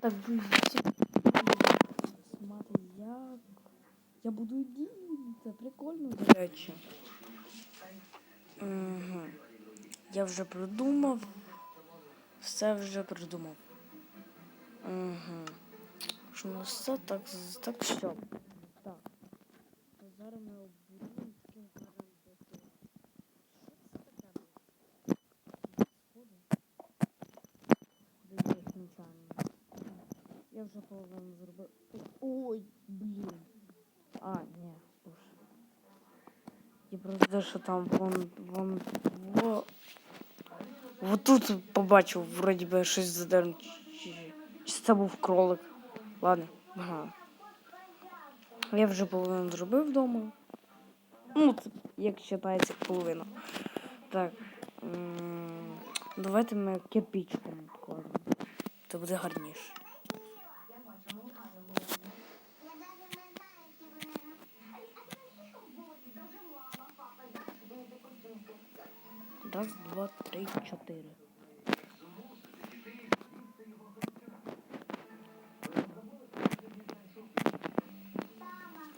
Так, друзі, смотри, як я буду діти. Це прикольно, до. Угу. Я вже придумав. Все вже придумав. Угу. Що у нас все так, так що. Так. То зараз ми обудемо таким гарним декором. Що це таке? Сходи? Куди я їх нечайно. Я вже половину зробив. Ой, блін. А, ні, уж. Я просто що там вон, вон, во. Вот тут побачив, вроді би, щось задерно. Чи, це був кролик. Ладно, ага. Я вже половину зробив вдома. Ну, це як вважається половина. Так. Давайте ми кирпичком вкладемо. Це буде гарніше. 4.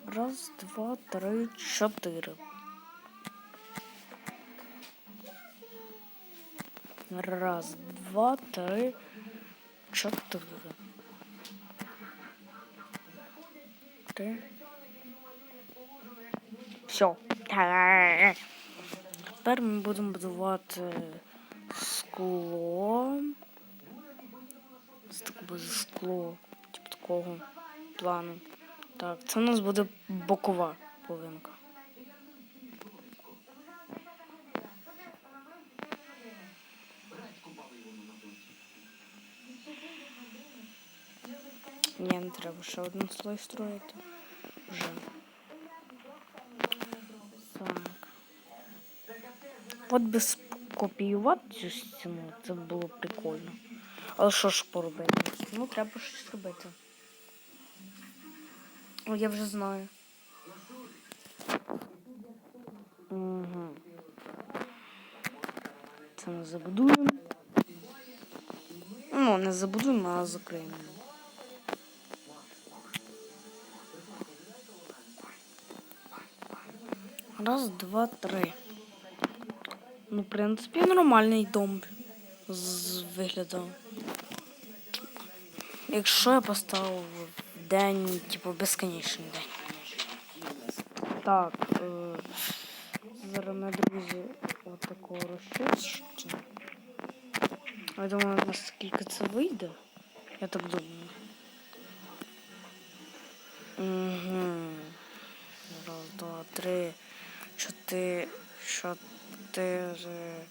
Раз, два, три, чотири. Раз, два, три, чотири. Три. Все. Тепер ми будемо будувати скло. Це таке буде скло, типу такого плану. Так, це у нас буде бокова половинка. Ні, не треба ще один слой строїти. Вже. Так. От би скопіювати цю стіну, це було прикольно. Але що ж поробити? Ну, треба щось робити. О, я вже знаю. Угу. Це ми забудуємо. Ну, не забудуємо, а закриємо. Раз, два, три. Ну, в принципі, нормальний дом з виглядом. Якщо я поставив день, типу, безконечний день. Так, е, зараз ми, друзі, от такого розчищу. Я думаю, наскільки це вийде. Я так думаю. Угу. Раз, два, три, чотири, чотири.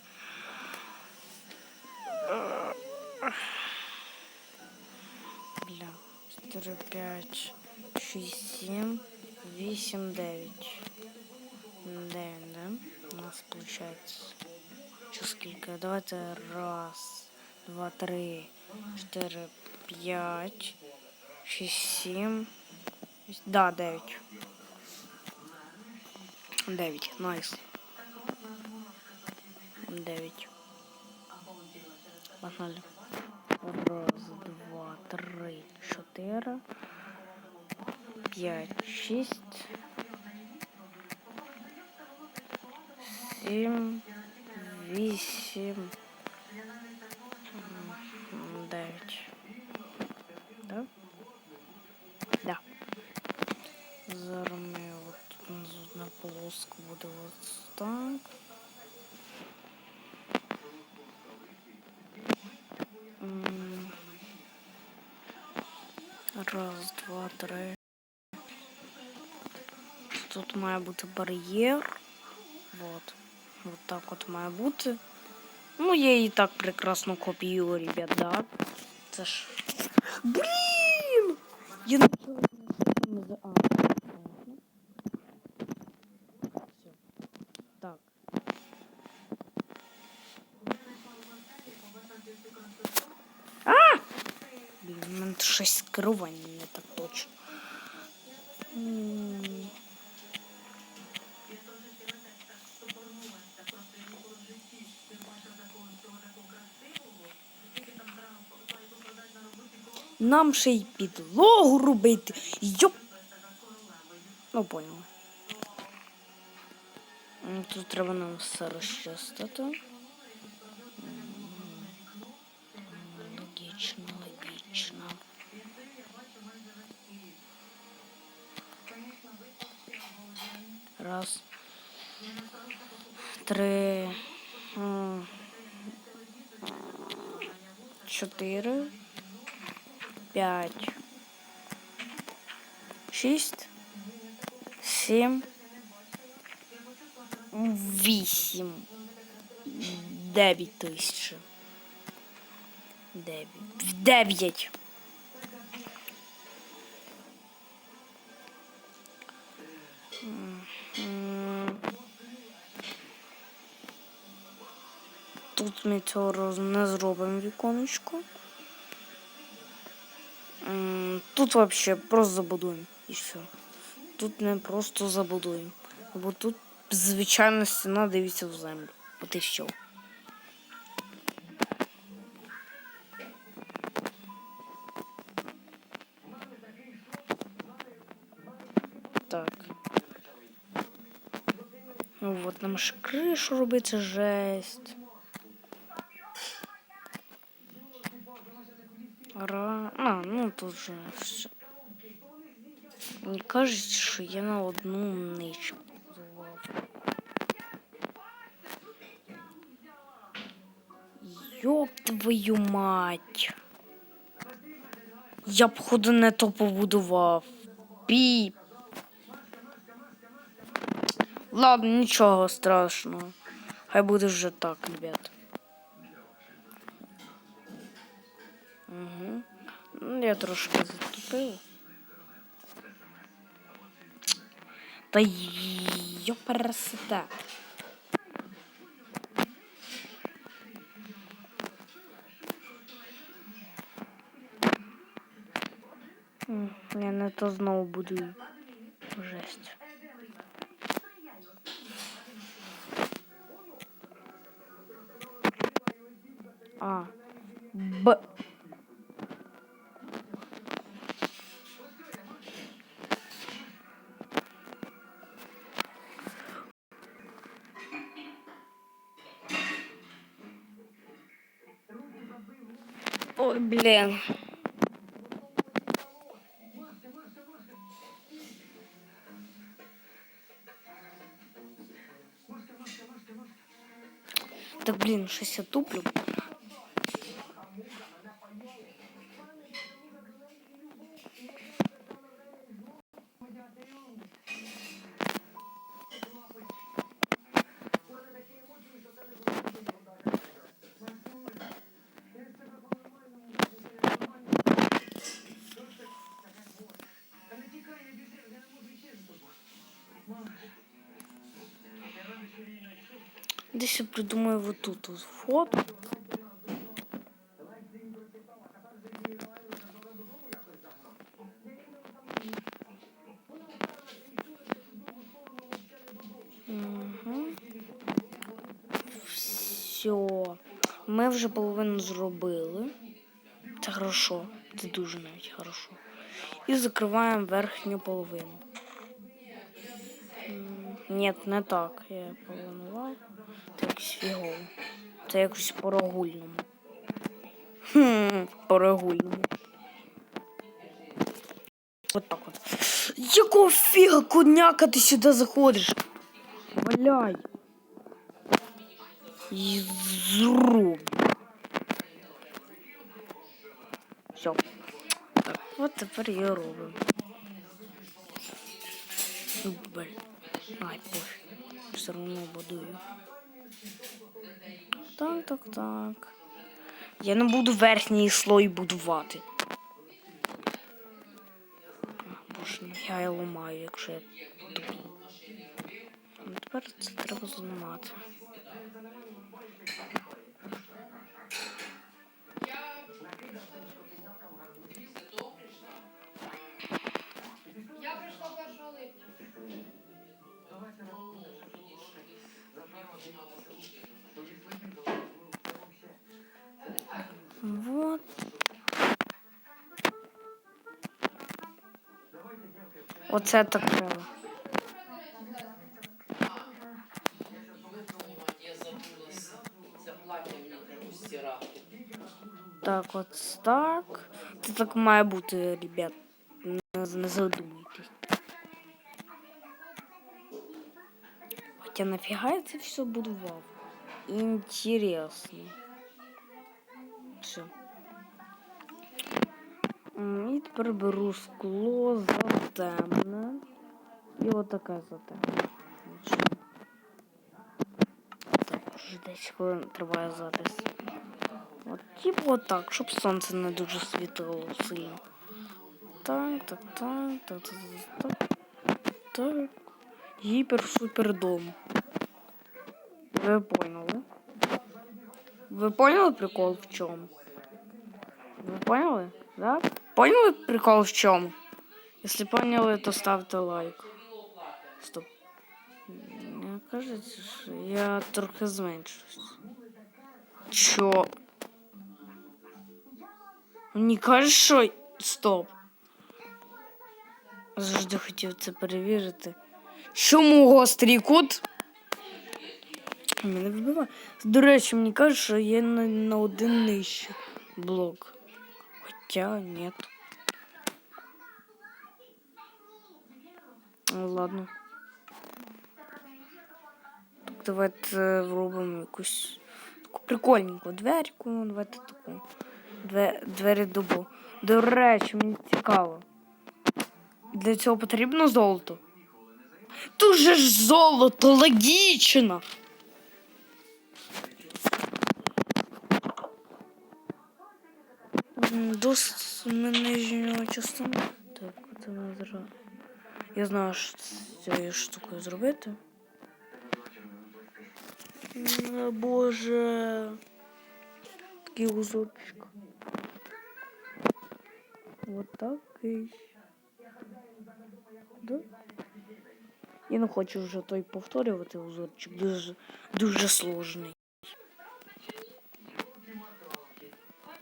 Бля. 4, 5, 6, 7, 8, 9. 9, да? У нас получается. Что сколько? Давайте раз, два, три, четыре, пять, шесть, семь. Да, девять. Девять, найс. Девять. Погнали. Раз, два, три, чотири, п'ять, шість, сім, вісім, Раз, два, три. Тут має бути бар'єр. Вот. Вот так от має бути. Ну, я її так прекрасно копію, ребят, да. Це ж. Блін! Я не хотіла щось з керуванням не точно. Нам ще й підлогу робити. Йоп. Ну, поняла. Тут треба нам все розчистити. 4, 5, 6, 7, 8, 9 тисяч. 9. 9. Ми цього не зробимо віконечко. Тут вообще просто забудуємо і все. Тут не просто забудуємо. Бо тут звичайна стіна дивиться в землю. От і все. Так. Ну от нам ж кришу робити жесть. Ра... А, ну тут же все. Мені кажуть, що я на одну ничку зував. Йоп твою мать. Я б ходу не то побудував. Піп. Ладно, нічого страшного. Хай буде вже так, ребят. Ну, я трошки затупив. Та йоперсете. М, Я не то знову будую. Жесть. А. Б. блин. Так, блин, щось я туплю. Десь я придумаю вот тут вот вход. Все. Ми вже половину зробили. Це хорошо. Це дуже навіть хорошо. І закриваємо верхню половину. Ні, не так. Я планував. Це якось фігово. Це якось по-рогульному. Хм, по-рогульному. От так от. Якого фіга, кудняка, ти сюди заходиш? Валяй. І. Все. Так, от тепер я роблю. Блин. Ай, пофіг. Все равно будую. Так, так, так. Я не буду верхній слой будувати. Боже, я його ламаю, якщо я. Ну, тепер це треба зламати. Оце так треба. Я забулася. Це плаття мені треба стирати. Так, от так. Це так має бути, ребят. Не, не задумуйтесь. Хоча нафіга я це все будував? Інтересно. Все. І тепер беру скло затемне. І отаке затемне. Так, вже 10 хвилин триває запис. От, типу отак, щоб сонце не дуже світило сильно. Так, так, так, так, так, так, так. Гіпер-супер дом. Ви поняли? Ви поняли прикол в чому? Ви поняли? Да? Поняли прикол в чому? Якщо поняли, то ставте лайк. Стоп. Мені кажеться, що я трохи зменшусь. Чо? Мені каже, що. Стоп. Завжди хотів це перевірити. Чому гострий кут? Мене вбиває. До речі, мені кажуть, що є на, на один нижче блок. Хоча нет. Ну, ладно. Так, давайте вробимо якусь таку прикольненьку дверку. Давайте таку. Две, двері дубу. До речі, мені цікаво. Для цього потрібно золото. Дуже ж золото, логічно. Досить нижнього частини. Так, це не зра. Я знаю, що цією штукою зробити. Боже. Такий узорчик. Вот такий. Да? Я не хочу вже той повторювати узорчик. Дуже, дуже сложний.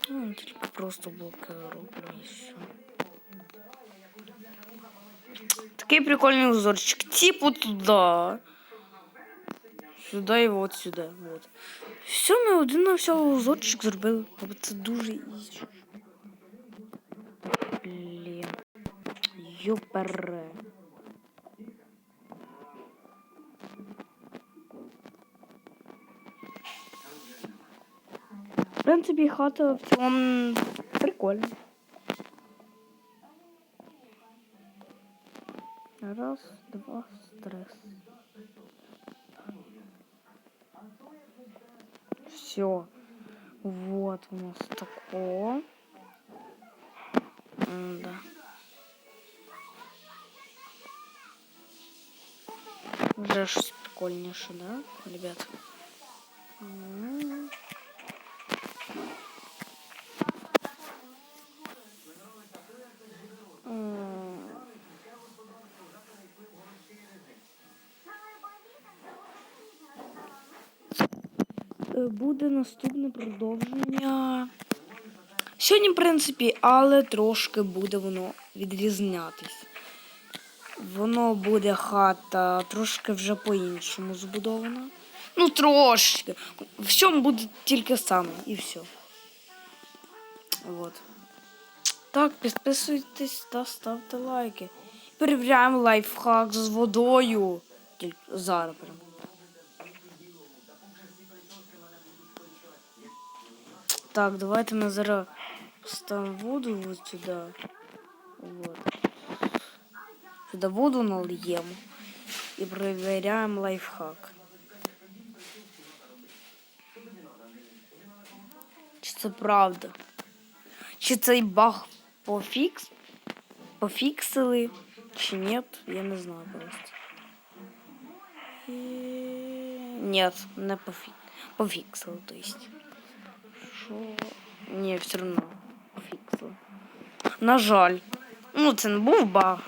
Ну, тільки просто блоки роблю і все. Такий прикольний узорчик. Типу туди. Сюди і от сюди. От. Все, ми один на все узорчик зробили. Бо Це дуже ізі. Блін. Йопере. принципі, хата в цілому прикольна. Раз, два, три. Все. Вот у нас такое. Да. Вже щось прикольніше, да, ребят? Буде наступне продовження. Сьогодні, в принципі, але трошки буде воно відрізнятись. Воно буде хата трошки вже по-іншому збудована. Ну, трошки. Всьому буде тільки саме і все. Вот. Так, підписуйтесь та ставте лайки. Перевіряємо лайфхак з водою. Тільки зараз прям. Так, давайте ми зараз ставимо воду вот сюди. Вот. Сюди воду нальємо і перевіряємо лайфхак. Чи це правда? Чи цей баг пофікс? Пофіксили? Чи ні? Я не знаю просто. І... Нет, не пофік... пофіксили, то есть. Що? Ні, все одно фіксу. На жаль. Ну, це не був баг,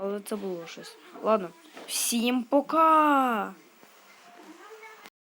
але це було щось. Ладно. Всім пока!